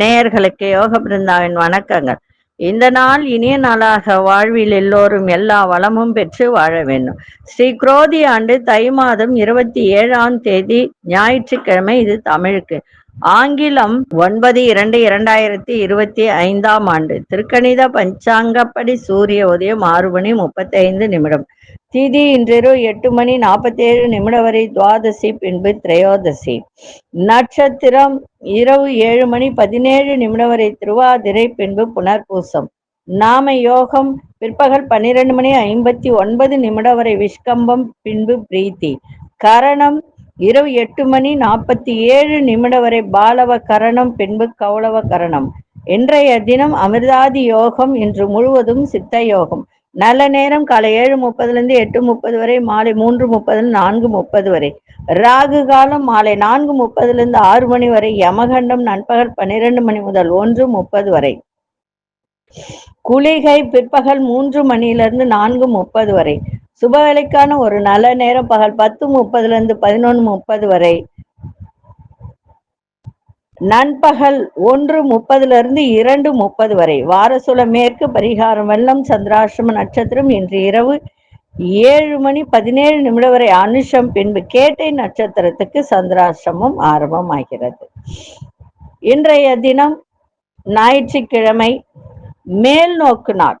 நேயர்களுக்கு யோக பிருந்தாவின் வணக்கங்கள். இந்த நாள் இனிய நாளாக வாழ்வில் எல்லோரும் எல்லா வளமும் பெற்று வாழ வேண்டும். ஸ்ரீ குரோதி ஆண்டு தை மாதம் இருபத்தி ஏழாம் தேதி ஞாயிற்றுக்கிழமை இது தமிழுக்கு. ஆங்கிலம் ஒன்பது இரண்டு இரண்டாயிரத்தி இருபத்தி ஐந்தாம் ஆண்டு. திருக்கணித பஞ்சாங்கப்படி சூரிய உதயம் ஆறு மணி முப்பத்தி ஐந்து நிமிடம். திதி இன்றிரவு எட்டு மணி நாற்பத்தி ஏழு நிமிடம் வரை துவாதசி பின்பு திரையோதசி. நட்சத்திரம் இரவு ஏழு மணி பதினேழு நிமிடம் வரை திருவாதிரை பின்பு புனர்பூசம். நாம யோகம் பிற்பகல் பன்னிரண்டு மணி ஐம்பத்தி ஒன்பது நிமிடம் வரை விஷ்கம்பம் பின்பு பிரீத்தி. கரணம் இரவு எட்டு மணி நாற்பத்தி ஏழு நிமிடம் வரை பாலவ கரணம் பின்பு கௌளவ கரணம். இன்றைய தினம் அமிர்தாதி யோகம் இன்று முழுவதும் சித்த யோகம். நல்ல நேரம் காலை ஏழு முப்பதுலேருந்து எட்டு முப்பது வரை மாலை மூன்று முப்பதுல நான்கு முப்பது வரை. ராகு காலம் மாலை நான்கு முப்பதுலேருந்து ஆறு மணி வரை யமகண்டம் நண்பகல் பன்னிரண்டு மணி முதல் ஒன்று முப்பது வரை. குளிகை பிற்பகல் மூன்று மணியிலிருந்து நான்கு முப்பது வரை. சுபவேலைக்கான ஒரு நல்ல நேரம் பகல் பத்து முப்பதுல இருந்து பதினொன்று முப்பது வரை. நண்பகல் ஒன்று முப்பதுல இருந்து இரண்டு முப்பது வரை. வாரசுல மேற்கு பரிகாரம் வெள்ளம் சந்திராசிரம நட்சத்திரம் இன்று இரவு ஏழு மணி பதினேழு நிமிடம் வரை அனுஷம் பின்பு கேட்டை நட்சத்திரத்துக்கு சந்திராசிரமம் ஆரம்பமாகிறது. இன்றைய தினம் ஞாயிற்றுக்கிழமை மேல் நோக்கு நாள்.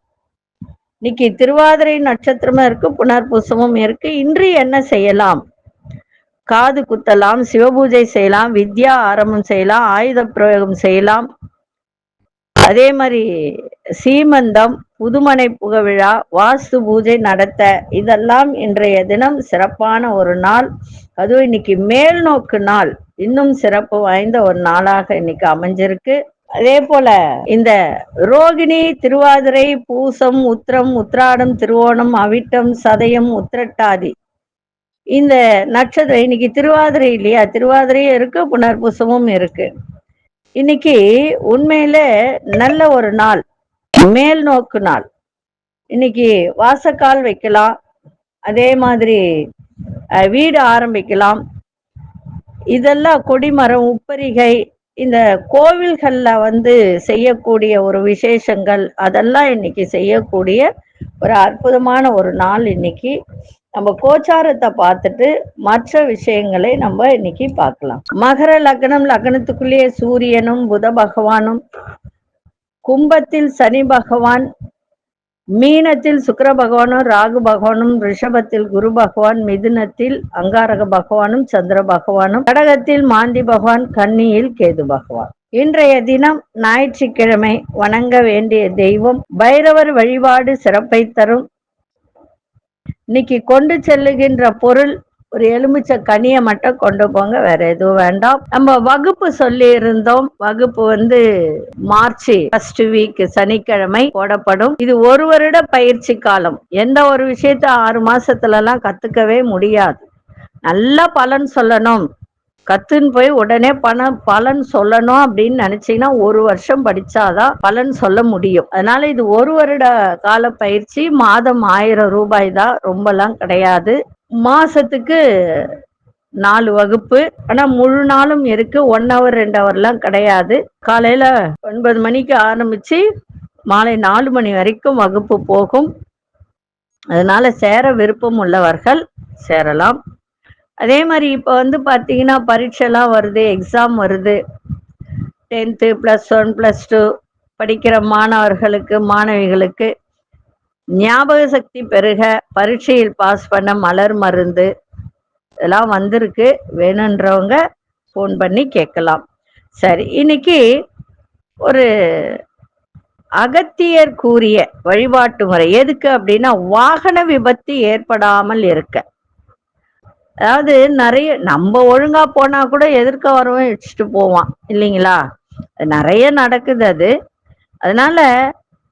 இன்னைக்கு திருவாதிரை நட்சத்திரமும் இருக்கு புனர்பூசமும் இருக்கு. இன்று என்ன செய்யலாம்? காது குத்தலாம் சிவபூஜை செய்யலாம் வித்யா ஆரம்பம் செய்யலாம் ஆயுத பிரயோகம் செய்யலாம். அதே மாதிரி சீமந்தம் புதுமனை புகவிழா வாஸ்து பூஜை நடத்த இதெல்லாம் இன்றைய தினம் சிறப்பான ஒரு நாள். அதுவும் இன்னைக்கு மேல் நோக்கு நாள். இன்னும் சிறப்பு வாய்ந்த ஒரு நாளாக இன்னைக்கு அமைஞ்சிருக்கு. அதே போல இந்த ரோகிணி திருவாதிரை பூசம் உத்திரம் உத்ராடம் திருவோணம் அவிட்டம் சதயம் உத்திரட்டாதி இந்த நட்சத்திரம் இன்னைக்கு திருவாதிரை இல்லையா? திருவாதிரையும் இருக்கு புனர்பூசமும் இருக்கு. இன்னைக்கு உண்மையில நல்ல ஒரு நாள் மேல் நோக்கு நாள். இன்னைக்கு வாசக்கால் வைக்கலாம் அதே மாதிரி வீடு ஆரம்பிக்கலாம். இதெல்லாம் கொடிமரம் உப்பரிகை இந்த கோவில்கள்ல வந்து செய்யக்கூடிய ஒரு விசேஷங்கள் அதெல்லாம் இன்னைக்கு செய்யக்கூடிய ஒரு அற்புதமான ஒரு நாள் இன்னைக்கு. நம்ம கோச்சாரத்தை பார்த்துட்டு மற்ற விஷயங்களை நம்ம இன்னைக்கு பார்க்கலாம். மகர லக்னம் லக்னத்துக்குள்ளேயே சூரியனும் புத பகவானும் கும்பத்தில் சனி பகவான் மீனத்தில் சுக்கர பகவானும் ராகு பகவானும் ரிஷபத்தில் குரு பகவான் மிதுனத்தில் அங்காரக பகவானும் சந்திர பகவானும் கடகத்தில் மாந்தி பகவான் கன்னியில் கேது பகவான். இன்றைய தினம் ஞாயிற்றுக்கிழமை வணங்க வேண்டிய தெய்வம் பைரவர் வழிபாடு சிறப்பை தரும். இன்னைக்கு கொண்டு செல்லுகின்ற பொருள் ஒரு எலுமிச்சை கனியை மட்டும் கொண்டு போங்க வேற எதுவும் வேண்டாம். நம்ம வகுப்பு சொல்லி இருந்தோம் வகுப்பு வந்து மார்ச் ஃபர்ஸ்ட் வீக் சனிக்கிழமை போடப்படும். இது ஒரு வருட பயிற்சி காலம். எந்த ஒரு விஷயத்த ஆறு மாசத்துல எல்லாம் கத்துக்கவே முடியாது. நல்ல பலன் சொல்லணும். கத்துன்னு போய் உடனே பணம் பலன் சொல்லணும் அப்படின்னு நினைச்சீங்கன்னா ஒரு வருஷம் படிச்சாதான் பலன் சொல்ல முடியும். அதனால இது ஒரு வருட கால பயிற்சி மாதம் ஆயிரம் ரூபாய் தான் ரொம்பலாம் கிடையாது. மாசத்துக்கு நாலு வகுப்பு. ஆனா முழு நாளும் இருக்கு ஒன் ஹவர் ரெண்டு ஹவர்லாம் கிடையாது. காலையில ஒன்பது மணிக்கு ஆரம்பிச்சு மாலை நாலு மணி வரைக்கும் வகுப்பு போகும். அதனால சேர விருப்பம் உள்ளவர்கள் சேரலாம். அதே மாதிரி இப்போ வந்து பார்த்தீங்கன்னா பரீட்சைலாம் வருது எக்ஸாம் வருது. Tenth plus one plus two படிக்கிற மாணவர்களுக்கு மாணவிகளுக்கு ஞாபக சக்தி பெருக பரீட்சையில் பாஸ் பண்ண மலர் மருந்து இதெல்லாம் வந்திருக்கு. வேணுன்றவங்க ஃபோன் பண்ணி கேட்கலாம். சரி இன்னைக்கு ஒரு அகத்தியர் கூறிய வழிபாட்டு முறை. எதுக்கு அப்படின்னா வாகன விபத்து ஏற்படாமல் இருக்க. அதாவது நிறைய நம்ம ஒழுங்கா போனா கூட எதிர்க்க வரவன் இடிச்சுட்டு போவான் இல்லைங்களா? அது நிறைய நடக்குது அது. அதனால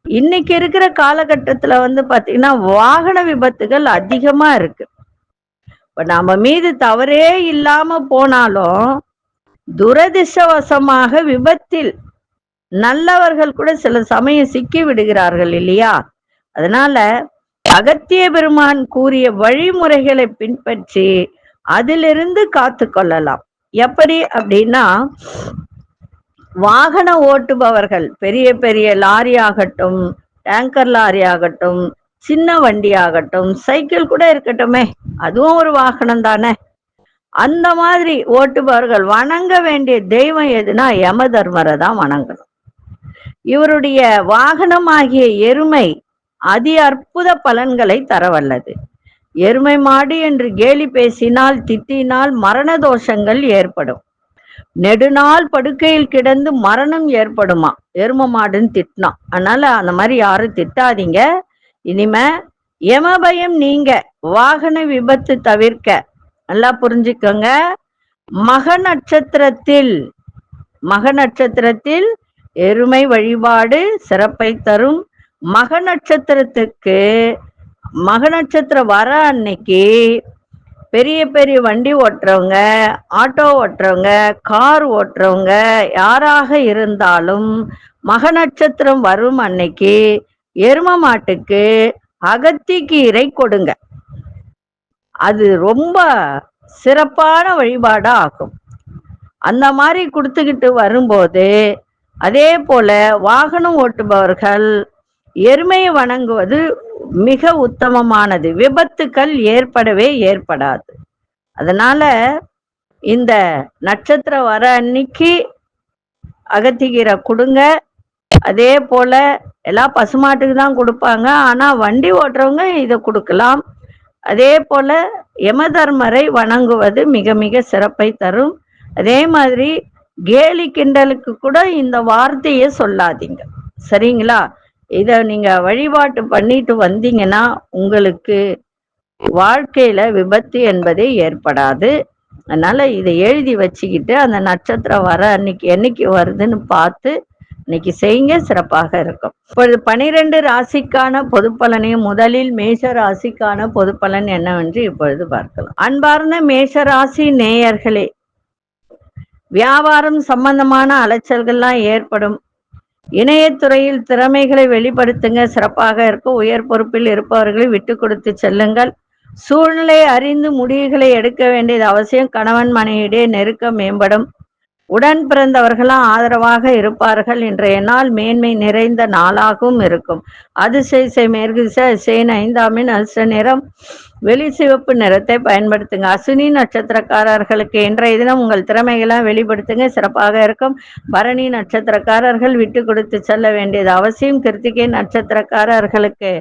இன்னைக்கு இருக்கிற காலகட்டத்துல வந்து பாத்தீங்கன்னா வாகன விபத்துகள் அதிகமா இருக்கு. இப்ப நம்ம மீது தவறே இல்லாம போனாலும் துரதிர்ஷ்டவசமாக விபத்தில் நல்லவர்கள் கூட சில சமயம் சிக்கி விடுகிறார்கள் இல்லையா? அதனால அகத்திய பெருமான் கூறிய வழிமுறைகளை பின்பற்றி அதிலிருந்து காத்து கொள்ளலாம் எப்படி அப்படின்னா வாகன ஓட்டுபவர்கள் பெரிய பெரிய லாரி ஆகட்டும் டேங்கர் லாரி ஆகட்டும் சின்ன வண்டி ஆகட்டும் சைக்கிள் கூட இருக்கட்டுமே அதுவும் ஒரு வாகனம் தானே. அந்த மாதிரி ஓட்டுபவர்கள் வணங்க வேண்டிய தெய்வம் எதுனா யம தர்மரை தான் வணங்கணும். இவருடைய வாகனமாகிய எருமை அதி அற்புத பலன்களை தரவல்லது. எருமை மாடு என்று கேலி பேசினால் திட்டினால் மரண தோஷங்கள் ஏற்படும். நெடுநாள் படுக்கையில் கிடந்து மரணம் ஏற்படுமா? எரும மாடுன்னு திட்டினான். அதனால அந்த மாதிரி யாரும் திட்டாதீங்க. இனிமே யமபயம் நீங்க. வாகன விபத்து தவிர்க்க. நல்லா புரிஞ்சுக்கோங்க. மக நட்சத்திரத்தில் மக நட்சத்திரத்தில் எருமை வழிபாடு சிறப்பை தரும். மக நட்சத்திரத்துக்கு மக நட்சத்திரம் வர அன்னைக்கு பெரிய பெரிய வண்டி ஓட்டுறவங்க ஆட்டோ ஓட்டுறவங்க கார் ஓட்டுறவங்க யாராக இருந்தாலும் மக நட்சத்திரம் வரும் அன்னைக்கு எரும மாட்டுக்கு அகத்திக்கீரை கொடுங்க. அது ரொம்ப சிறப்பான வழிபாடா ஆகும். அந்த மாதிரி கொடுத்துக்கிட்டு வரும்போது அதே போல வாகனம் ஓட்டுபவர்கள் எருமையை வணங்குவது மிக உத்தமமானது. விபத்துக்கள் ஏற்படவே ஏற்படாது. அதனால இந்த நட்சத்திரம் வர அன்னைக்கு அகத்திக்கீரை கொடுங்க. அதே போல எல்லா பசுமாட்டுக்கு தான் கொடுப்பாங்க. ஆனா வண்டி ஓட்டுறவங்க இதை கொடுக்கலாம். அதே போல யமதர்மரை வணங்குவது மிக மிக சிறப்பை தரும். அதே மாதிரி கேலி கிண்டலுக்கு கூட இந்த வார்த்தையை சொல்லாதீங்க. சரிங்களா? இதை நீங்க வழிபாட்டு பண்ணிட்டு வந்தீங்கன்னா உங்களுக்கு வாழ்க்கையில விபத்து என்பதே ஏற்படாது. அதனால இதை எழுதி வச்சுக்கிட்டு அந்த நட்சத்திரம் வர அன்னைக்கு என்னைக்கு வருதுன்னு பார்த்து இன்னைக்கு செய்யுங்க சிறப்பாக இருக்கும். இப்பொழுது பனிரெண்டு ராசிக்கான பொது பலனையும் முதலில் மேஷ ராசிக்கான பொது பலன் என்னவென்று இப்பொழுது பார்க்கலாம். அன்பார்ந்த மேஷ ராசி நேயர்களே வியாபாரம் சம்பந்தமான அலைச்சல்கள்லாம் ஏற்படும். இணையத்துறையில் திறமைகளை வெளிப்படுத்துங்க. சிறப்பாக இருக்கும் உயர் பொறுப்பில் இருப்பவர்களை விட்டு கொடுத்து செல்லுங்கள். சூழ்நிலை அறிந்து முடிவுகளை எடுக்க வேண்டியது அவசியம். கணவன் மனைவியிடையே நெருக்கம் மேம்படும். உடன் பிறந்தவர்களாம் ஆதரவாக இருப்பார்கள் இன்றைய நாள் மேன்மை நிறைந்த நாளாகவும் இருக்கும். அதிசய மேற்கு சேன் ஐந்தாமின் அச நிறம். வெளி சிவப்பு நிறத்தை பயன்படுத்துங்க. அசுனி நட்சத்திரக்காரர்களுக்கு இன்றைய தினம் உங்கள் திறமைகளை வெளிப்படுத்துங்க. சிறப்பாக இருக்கும். பரணி நட்சத்திரக்காரர்கள் விட்டு கொடுத்து செல்ல வேண்டியது அவசியம். கிருத்திகை நட்சத்திரக்காரர்களுக்கு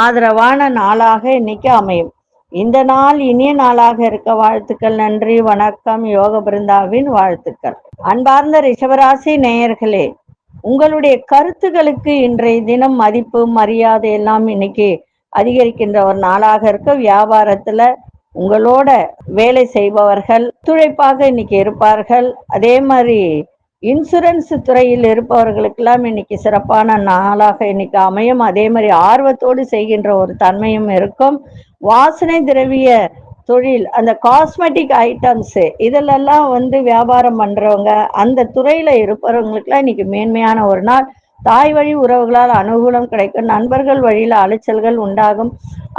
ஆதரவான நாளாக இன்னைக்கு அமையும். இந்த நாள் இனிய நாளாக இருக்க வாழ்த்துக்கள் நன்றி வணக்கம் யோக பிருந்தாவின் வாழ்த்துக்கள். அன்பார்ந்த ரிஷபராசி நேயர்களே உங்களுடைய கருத்துகளுக்கு இன்றைய தினம் மதிப்பு மரியாதை எல்லாம் இன்னைக்கு அதிகரிக்கின்ற ஒரு நாளாக இருக்க வியாபாரத்துல உங்களோட வேலை செய்பவர்கள் துழைப்பாக இன்னைக்கு இருப்பார்கள். அதே மாதிரி இன்சூரன்ஸ் துறையில் இருப்பவர்களுக்கெல்லாம் இன்னைக்கு சிறப்பான நாளாக இன்னைக்கு அமையும். அதே மாதிரி ஆர்வத்தோடு செய்கின்ற ஒரு தன்மையும் இருக்கும். வாசனை திரவிய தொழில் அந்த காஸ்மெட்டிக் ஐட்டம்ஸு இதிலெல்லாம் வந்து வியாபாரம் பண்ணுறவங்க அந்த துறையில் இருப்பவங்களுக்கெல்லாம் இன்னைக்கு மேன்மையான ஒரு நாள். தாய் வழி உறவுகளால் அனுகூலம் கிடைக்கும். நண்பர்கள் வழியில் அலைச்சல்கள் உண்டாகும்.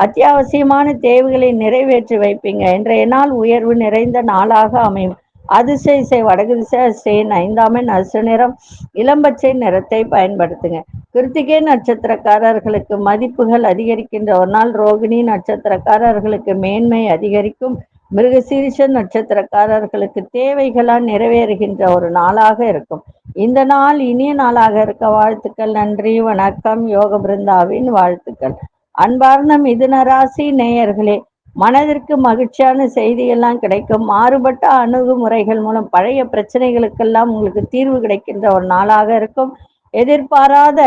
அத்தியாவசியமான தேவைகளை நிறைவேற்றி வைப்பீங்க. இன்றைய நாள் உயர்வு நிறைந்த நாளாக அமையும். அதிசய இசை வடக்கு திசை சேன் ஐந்தாமை நசு நிறம் இளம்பச்சை நிறத்தை பயன்படுத்துங்க. கிருத்திகை நட்சத்திரக்காரர்களுக்கு மதிப்புகள் அதிகரிக்கின்ற ஒரு நாள் ரோகிணி நட்சத்திரக்காரர்களுக்கு மேன்மை அதிகரிக்கும். மிருகசீரிஷ நட்சத்திரக்காரர்களுக்கு தேவைகளால் நிறைவேறுகின்ற ஒரு நாளாக இருக்கும். இந்த நாள் இனிய நாளாக இருக்க வாழ்த்துக்கள் நன்றி வணக்கம் யோக பிருந்தாவின் வாழ்த்துக்கள். அன்பார்ந்த மிதுன ராசி நேயர்களே மனதிற்கு மகிழ்ச்சியான செய்தியெல்லாம் கிடைக்கும். மாறுபட்ட அணுகுமுறைகள் மூலம் பழைய பிரச்சனைகளுக்கெல்லாம் உங்களுக்கு தீர்வு கிடைக்கின்ற ஒரு நாளாக இருக்கும். எதிர்பாராத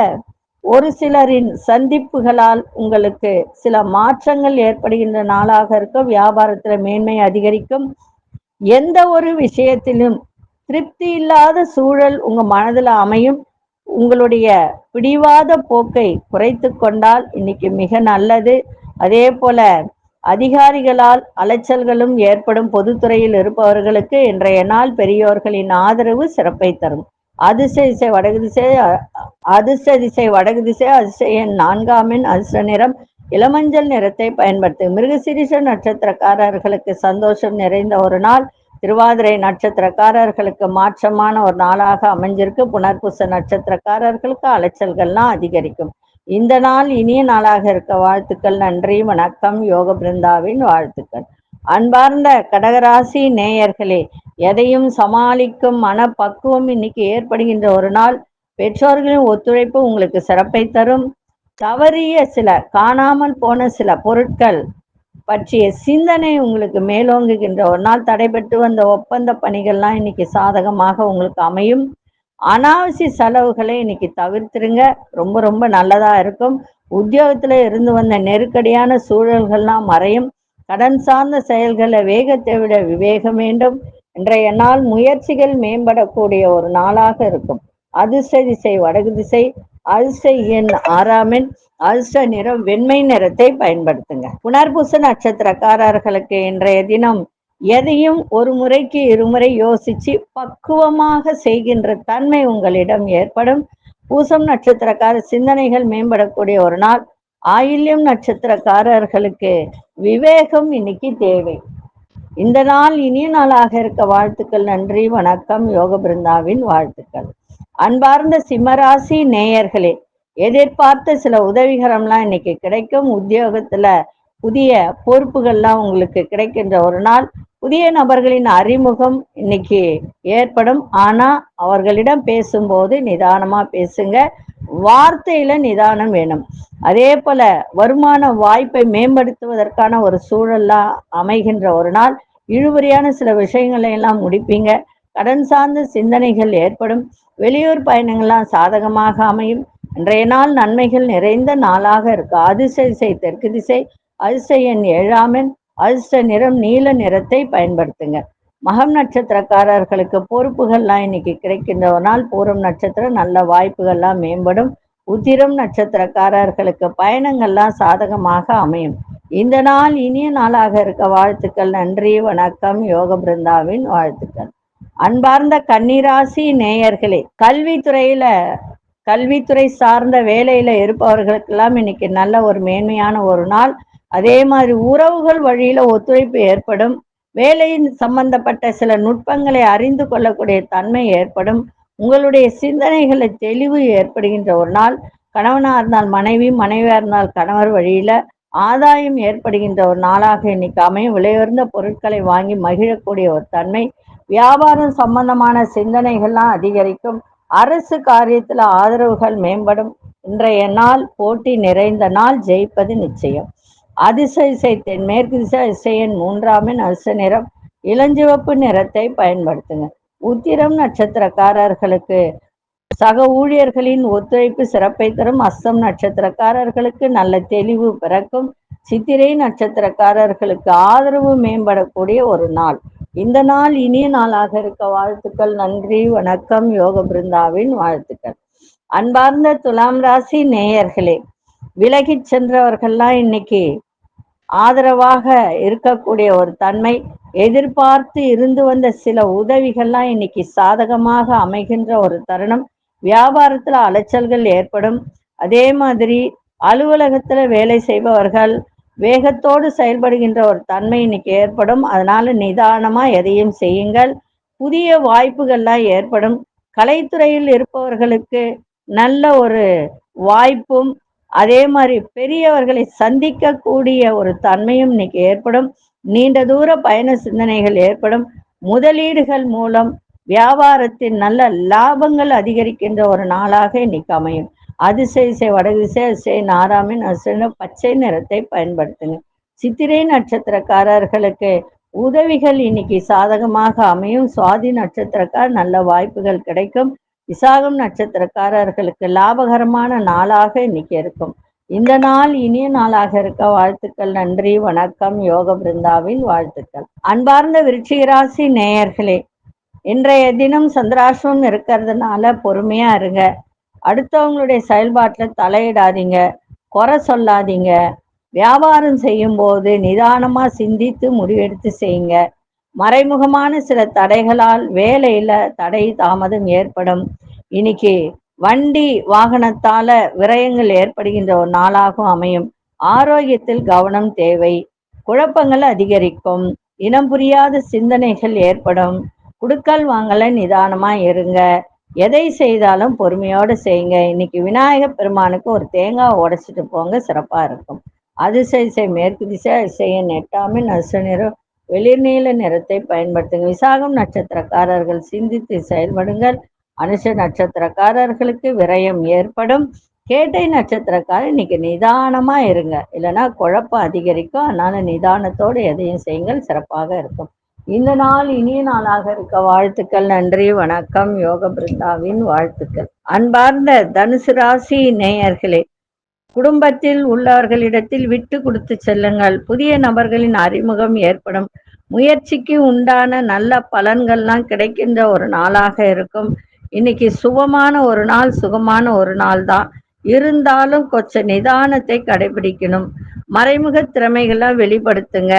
ஒரு சிலரின் சந்திப்புகளால் உங்களுக்கு சில மாற்றங்கள் ஏற்படுகின்ற நாளாக இருக்கும். வியாபாரத்தில் மேன்மை அதிகரிக்கும். எந்த ஒரு விஷயத்திலும் திருப்தி இல்லாத சூழல் உங்க மனதில் அமையும். உங்களுடைய பிடிவாத போக்கை குறைத்து கொண்டால் இன்னைக்கு மிக நல்லது. அதே போல அதிகாரிகளால் அலைச்சல்களும் ஏற்படும் பொதுத்துறையில் இருப்பவர்களுக்கு இன்றைய நாள் பெரியோர்களின் ஆதரவு சிறப்பை தரும். அதிர்ஷ்ட திசை வடகு திசை அதிர்ஷ்ட திசை வடகு திசை அதிர்ஷ்ட எண் அதிர்ஷ்ட நிறம் இளமஞ்சள் நிறத்தை பயன்படுத்தும் மிருகசிரிஷ நட்சத்திரக்காரர்களுக்கு சந்தோஷம் நிறைந்த ஒரு நாள். திருவாதிரை நட்சத்திரக்காரர்களுக்கு மாற்றமான ஒரு நாளாக அமைஞ்சிருக்கு. புனர்பூச நட்சத்திரக்காரர்களுக்கு அலைச்சல்கள்லாம் அதிகரிக்கும். இந்த நாள் இனிய நாளாக இருக்க வாழ்த்துக்கள் நன்றி வணக்கம் யோக பிருந்தாவின் வாழ்த்துக்கள். அன்பார்ந்த கடகராசி நேயர்களே எதையும் சமாளிக்கும் மனப்பக்குவம் இன்னைக்கு ஏற்படுகின்ற ஒரு நாள். பெற்றோர்களின் ஒத்துழைப்பு உங்களுக்கு சிறப்பை தரும். தவறிய சில காணாமல் போன சில பொருட்கள் பற்றிய சிந்தனை உங்களுக்கு மேலோங்குகின்ற ஒரு நாள். தடைபெற்று வந்த ஒப்பந்த பணிகள்லாம் இன்னைக்கு சாதகமாக உங்களுக்கு அமையும். அனாவசிய செலவுகளை இன்னைக்கு தவிர்த்துருங்க. ரொம்ப ரொம்ப நல்லதா இருக்கும். உத்தியோகத்துல இருந்து வந்த நெருக்கடியான சூழல்கள்லாம் மறையும். கடன் சார்ந்த செயல்களை வேகத்தை விட விவேகம் வேண்டும். இன்றைய நாள் முயற்சிகள் மேம்படக்கூடிய ஒரு நாளாக இருக்கும். அதிர்ஷ்ட திசை வடகு திசை அதிர்ஷ்ட எண் ஆறாமின் அதிர்ஷ்ட நிறம் வெண்மை நிறத்தை பயன்படுத்துங்க. புனர்பூச நட்சத்திரக்காரர்களுக்கு இன்றைய தினம் எதையும் ஒரு முறைக்கு இருமுறை யோசிச்சு பக்குவமாக செய்கின்ற தன்மை உங்களிடம் ஏற்படும். பூசம் நட்சத்திரக்கார சிந்தனைகள் மேம்படக்கூடிய ஒரு நாள். ஆயில்யம் நட்சத்திரக்காரர்களுக்கு விவேகம் இன்னைக்கு தேவை. இந்த நாள் இனிய நாளாக இருக்க வாழ்த்துக்கள் நன்றி வணக்கம் யோக பிருந்தாவின் வாழ்த்துக்கள். அன்பார்ந்த சிம்மராசி நேயர்களே எதிர்பார்த்த சில உதவிகரம்லாம் இன்னைக்கு கிடைக்கும். உத்தியோகத்துல புதிய பொறுப்புகள்லாம் உங்களுக்கு கிடைக்கின்ற ஒரு நாள் புதிய நபர்களின் அறிமுகம் இன்னைக்கு ஏற்படும். ஆனா அவர்களிடம் பேசும்போது நிதானமா பேசுங்க. வார்த்தையில நிதானம் வேணும். அதே போல வருமான வாய்ப்பை மேம்படுத்துவதற்கான ஒரு சூழல்லாம் அமைகின்ற ஒரு நாள். இழுபறியான சில விஷயங்களை எல்லாம் முடிப்பீங்க. கடன் சார்ந்த சிந்தனைகள் ஏற்படும். வெளியூர் பயணங்கள்லாம் சாதகமாக அமையும். இன்றைய நாள் நன்மைகள் நிறைந்த நாளாக இருக்கு. அதிர்ஷ்ட திசை தெற்கு திசை அதிர்ஷ்ட எண் ஏழாமன் அதிர்ஷ்ட நிறம் நீல நிறத்தை பயன்படுத்துங்க. மகம் நட்சத்திரக்காரர்களுக்கு பொறுப்புகள்லாம் இன்னைக்கு கிடைக்கின்ற ஒரு நாள் பூரம் நட்சத்திரம் நல்ல வாய்ப்புகள்லாம் மேம்படும். உத்திரம் நட்சத்திரக்காரர்களுக்கு பயணங்கள்லாம் சாதகமாக அமையும். இந்த நாள் இனிய நாளாக இருக்க வாழ்த்துக்கள். நன்றி வணக்கம். யோக பிருந்தாவின் வாழ்த்துக்கள். அன்பார்ந்த கன்னிராசி நேயர்களே கல்வித்துறையில கல்வித்துறை சார்ந்த வேலையில இருப்பவர்களுக்கெல்லாம் இன்னைக்கு நல்ல ஒரு மேன்மையான ஒரு நாள். அதே மாதிரி உறவுகள் வழியில ஒத்துழைப்பு ஏற்படும். வேலையின் சம்பந்தப்பட்ட சில நுட்பங்களை அறிந்து கொள்ளக்கூடிய தன்மை ஏற்படும். உங்களுடைய சிந்தனைகளை தெளிவு ஏற்படுகின்ற ஒரு நாள் கணவனாக இருந்தால் மனைவி மனைவியாக இருந்தால் கணவர் வழியில ஆதாயம் ஏற்படுகின்ற ஒரு நாளாக இன்னைக்கு அமையும். விலையுயர்ந்த பொருட்களை வாங்கி மகிழக்கூடிய ஒரு தன்மை. வியாபாரம் சம்பந்தமான சிந்தனைகள்லாம் அதிகரிக்கும். அரசு காரியத்துல ஆதரவுகள் மேம்படும். இன்றைய நாள் போட்டி நிறைந்த நாள் ஜெயிப்பது நிச்சயம். அதிர்ஷ்ட இசை தென்மேற்கு திசை இசையன் மூன்றாமின் அரிச நிறம் இளஞ்சிவப்பு நிறத்தை பயன்படுத்துங்க. உத்திரம் நட்சத்திரக்காரர்களுக்கு சக ஊழியர்களின் ஒத்துழைப்பு சிறப்பை தரும் அஸ்தம் நட்சத்திரக்காரர்களுக்கு நல்ல தெளிவு பிறக்கும். சித்திரை நட்சத்திரக்காரர்களுக்கு ஆதரவு மேம்படக்கூடிய ஒரு நாள். இந்த நாள் இனிய நாளாக இருக்க வாழ்த்துக்கள் நன்றி வணக்கம் யோக பிருந்தாவின் வாழ்த்துக்கள். அன்பார்ந்த துலாம் ராசி நேயர்களே விலகிச் சென்றவர்கள்லாம் இன்னைக்கு ஆதரவாக இருக்கக்கூடிய ஒரு தன்மை எதிர்பார்த்து இருந்து வந்த சில உதவிகள்லாம் இன்னைக்கு சாதகமாக அமைகின்ற ஒரு தருணம். வியாபாரத்துல அலைச்சல்கள் ஏற்படும். அதே மாதிரி அலுவலகத்துல வேலை செய்பவர்கள் வேகத்தோடு செயல்படுகின்ற ஒரு தன்மை இன்னைக்கு ஏற்படும். அதனால நிதானமா எதையும் செய்யுங்கள். புதிய வாய்ப்புகள்லாம் ஏற்படும். கலைத்துறையில் இருப்பவர்களுக்கு நல்ல ஒரு வாய்ப்பும் அதே மாதிரி பெரியவர்களை சந்திக்கக்கூடிய ஒரு தன்மையும் இன்னைக்கு ஏற்படும். நீண்ட தூர பயண சிந்தனைகள் ஏற்படும். முதலீடுகள் மூலம் வியாபாரத்தின் நல்ல லாபங்கள் அதிகரிக்கின்ற ஒரு நாளாக இன்னைக்கு அமையும். அதிசை இசை வடதிசை அதிசய நாராமின் அதிசய பச்சை நிறத்தை பயன்படுத்துங்க. சித்திரை நட்சத்திரக்காரர்களுக்கு உதவிகள் இன்னைக்கு சாதகமாக அமையும். சுவாதி நட்சத்திரக்கார் நல்ல வாய்ப்புகள் கிடைக்கும். விசாகம் நட்சத்திரக்காரர்களுக்கு லாபகரமான நாளாக இன்னைக்கு இருக்கும். இந்த நாள் இனிய நாளாக இருக்க வாழ்த்துக்கள் நன்றி வணக்கம் யோக பிருந்தாவின் வாழ்த்துக்கள். அன்பார்ந்த விருச்சிகராசி நேயர்களே இன்றைய தினம் சந்திராசிரமம் இருக்கிறதுனால பொறுமையா இருங்க. அடுத்தவங்களுடைய செயல்பாட்டில் தலையிடாதீங்க குறை சொல்லாதீங்க. வியாபாரம் செய்யும்போது நிதானமாக சிந்தித்து முடிவெடுத்து செய்யுங்க. மறைமுகமான சில தடைகளால் வேலையில தடை தாமதம் ஏற்படும். இன்னைக்கு வண்டி வாகனத்தால விரயங்கள் ஏற்படுகின்ற ஒரு நாளாகவும் அமையும். ஆரோக்கியத்தில் கவனம் தேவை. குழப்பங்கள் அதிகரிக்கும். இனம் புரியாத சிந்தனைகள் ஏற்படும். குடுக்கல் வாங்கல நிதானமா இருங்க. எதை செய்தாலும் பொறுமையோடு செய்யுங்க. இன்னைக்கு விநாயகர் பெருமானுக்கு ஒரு தேங்காய் உடைச்சிட்டு போங்க. சிறப்பா இருக்கும். அதிசய செய் மேற்கு திசை செய்ய நெட்டாமை நசு வெளிர்நீல வெளிர் நிறத்தை பயன்படுத்துங்க. விசாகம் நட்சத்திரக்காரர்கள் சிந்தித்து செயல்படுங்கள். அனுஷ நட்சத்திரக்காரர்களுக்கு விரயம் ஏற்படும். கேட்டை நட்சத்திரக்காரர் இன்னைக்கு நிதானமா இருங்க. இல்லைன்னா குழப்பம் அதிகரிக்கும். அதனால நிதானத்தோடு எதையும் செய்யுங்கள். சிறப்பாக இருக்கும். இந்த நாள் இனிய நாளாக இருக்க. வாழ்த்துக்கள் நன்றி வணக்கம். யோக பிருந்தாவின் வாழ்த்துக்கள். அன்பார்ந்த தனுசு ராசி நேயர்களே குடும்பத்தில் உள்ளவர்களிடத்தில் விட்டு கொடுத்து செல்லுங்கள். புதிய நபர்களின் அறிமுகம் ஏற்படும். முயற்சிக்கு உண்டான நல்ல பலன்கள்லாம் கிடைக்கின்ற ஒரு நாளாக இருக்கும். இன்னைக்கு சுகமான ஒரு நாள் சுகமான ஒரு நாள் தான். இருந்தாலும் கொஞ்சம் நிதானத்தை கடைபிடிக்கணும். மறைமுக திறமைகளை வெளிப்படுத்துங்க.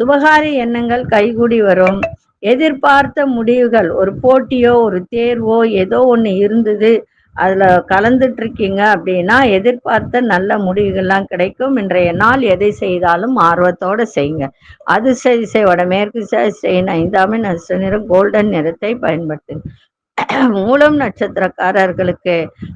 சுபகாரி எண்ணங்கள் கைகூடி வரும். எதிர்பார்த்த முடிவுகள் ஒரு போட்டியோ ஒரு தேர்வோ ஏதோ ஒன்று இருந்தது. அதில் கலந்துட்டுருக்கீங்க அப்படின்னா எதிர்பார்த்த நல்ல முடிவுகள்லாம் கிடைக்கும். இன்றைய நாள் எதை செய்தாலும் ஆர்வத்தோட செய்யுங்க. அது சரி செய் வடமேற்கு செய்யணும் ஐந்தாமே நட்ச நிறம் கோல்டன் நிறத்தை பயன்படுத்துங்க. மூலம் நட்சத்திரக்காரர்களுக்கு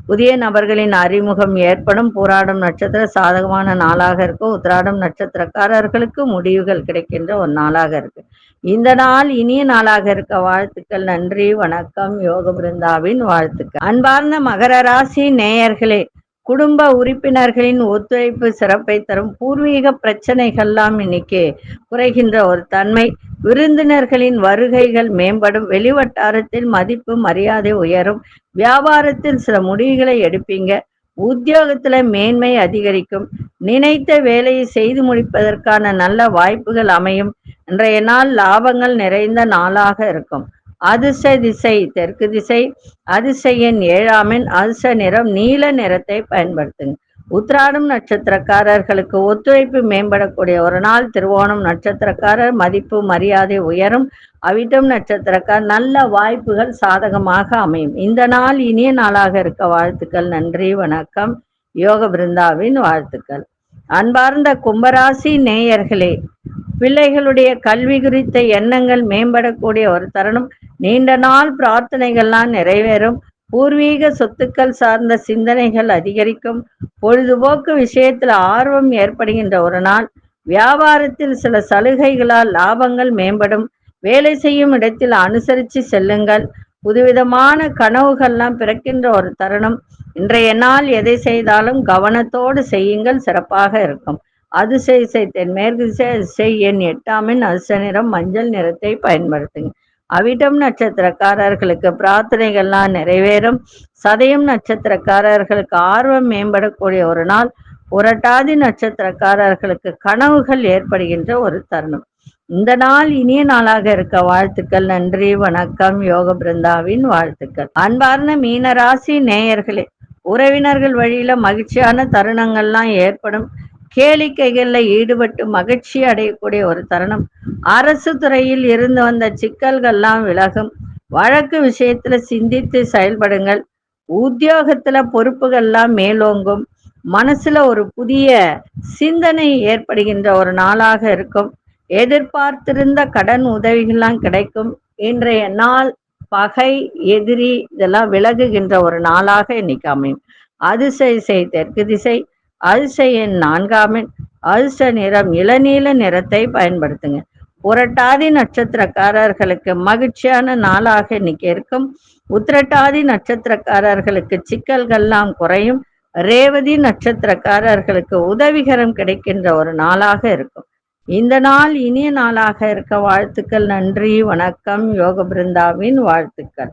புதிய நபர்களின் அறிமுகம் ஏற்படும். போராடும் நட்சத்திர சாதகமான நாளாக இருக்கும். உத்திராடம் நட்சத்திரக்காரர்களுக்கு முடிவுகள் கிடைக்கின்ற ஒரு நாளாக இருக்கு. இந்த நாள் இனிய நாளாக இருக்க வாழ்த்துக்கள் நன்றி வணக்கம் யோக பிருந்தாவின் வாழ்த்துக்கள். அன்பார்ந்த மகர ராசி நேயர்களே குடும்ப உறுப்பினர்களின் ஒத்துழைப்பு சிறப்பை தரும் பூர்வீக பிரச்சனைகள்லாம் இன்னைக்கு குறைகின்ற ஒரு தன்மை. விருந்தினர்களின் வருகைகள் மேம்படும் வெளிவட்டாரத்தில் மதிப்பு மரியாதை உயரும். வியாபாரத்தில் சில முடிவுகளை எடுப்பீங்க. உத்தியோகத்துல மேன்மை அதிகரிக்கும். நினைத்த வேலையை செய்து முடிப்பதற்கான நல்ல வாய்ப்புகள் அமையும். இன்றைய நாள் லாபங்கள் நிறைந்த நாளாக இருக்கும். அதிர்ஷ்ட திசை தெற்கு திசை அதிசயன் ஏழாமின் அதிச நிறம் நீல நிறத்தை பயன்படுத்துங்க. உத்ராடம் நட்சத்திரக்காரர்களுக்கு ஒத்துழைப்பு மேம்படக்கூடிய ஒரு நாள். திருவோணம் நட்சத்திரக்காரர் மதிப்பு மரியாதை உயரும். அவிட்டம் நட்சத்திரக்கார் நல்ல வாய்ப்புகள் சாதகமாக அமையும். இந்த நாள் இனிய நாளாக இருக்க வாழ்த்துக்கள். நன்றி வணக்கம். யோக பிருந்தாவின் வாழ்த்துக்கள். அன்பார்ந்த கும்பராசி நேயர்களே பிள்ளைகளுடைய கல்வி குறித்த எண்ணங்கள் மேம்படக்கூடிய ஒரு தருணம். நீண்ட நாள் பிரார்த்தனைகள்லாம் நிறைவேறும். பூர்வீக சொத்துக்கள் சார்ந்த சிந்தனைகள் அதிகரிக்கும். பொழுதுபோக்கு விஷயத்தில் ஆர்வம் ஏற்படுகின்ற ஒரு நாள். வியாபாரத்தில் சில சலுகைகளால் லாபங்கள் மேம்படும். வேலை செய்யும் இடத்தில் அனுசரித்து செல்லுங்கள். புதுவிதமான கனவுகள்லாம் பிறக்கின்ற ஒரு தருணம். இன்றைய நாள் எதை செய்தாலும் கவனத்தோடு செய்யுங்கள். சிறப்பாக இருக்கும். அதிசய செய் தென்மேற்கு திசை எண் எட்டாமின் அதிச நிறம் மஞ்சள் நிறத்தை பயன்படுத்துங்க அவிட்டம் நட்சத்திரக்காரர்களுக்கு பிரார்த்தனைகள்லாம் நிறைவேறும். சதயம் நட்சத்திரக்காரர்களுக்கு ஆர்வம் மேம்படக்கூடிய ஒரு நாள். புரட்டாதி நட்சத்திரக்காரர்களுக்கு கனவுகள் ஏற்படுகின்ற ஒரு தருணம். இந்த நாள் இனிய நாளாக இருக்க வாழ்த்துக்கள் நன்றி வணக்கம் யோக பிருந்தாவின் வாழ்த்துக்கள். அன்பார்ந்த மீனராசி நேயர்களே உறவினர்கள் வழியில மகிழ்ச்சியான தருணங்கள்லாம் ஏற்படும். கேளிக்கைகளில் ஈடுபட்டு மகிழ்ச்சி அடையக்கூடிய ஒரு தருணம். அரசு துறையில் இருந்து வந்த சிக்கல்கள்லாம் விலகும். வழக்கு விஷயத்துல சிந்தித்து செயல்படுங்கள். உத்தியோகத்துல பொறுப்புகள்லாம் மேலோங்கும். மனசுல ஒரு புதிய சிந்தனை ஏற்படுகின்ற ஒரு நாளாக இருக்கும். எதிர்பார்த்திருந்த கடன் உதவிகள்லாம் கிடைக்கும். இன்றைய நாள் பகை எதிரி இதெல்லாம் விலகுகின்ற ஒரு நாளாக இன்னைக்கு அமையும். அதிசய செய் தெற்கு திசை. அல்சையின் நான்காமின் அல்ச நிறம் இளநீல நிறத்தை பயன்படுத்துங்க. புரட்டாதி நட்சத்திரக்காரர்களுக்கு மகிழ்ச்சியான நாளாக இன்னைக்கு இருக்கும். உத்திரட்டாதி நட்சத்திரக்காரர்களுக்கு சிக்கல்கள்லாம் குறையும். ரேவதி நட்சத்திரக்காரர்களுக்கு உதவிகரம் கிடைக்கின்ற ஒரு நாளாக இருக்கும். இந்த நாள் இனிய நாளாக இருக்க வாழ்த்துக்கள். நன்றி வணக்கம். யோக பிருந்தாவின் வாழ்த்துக்கள்.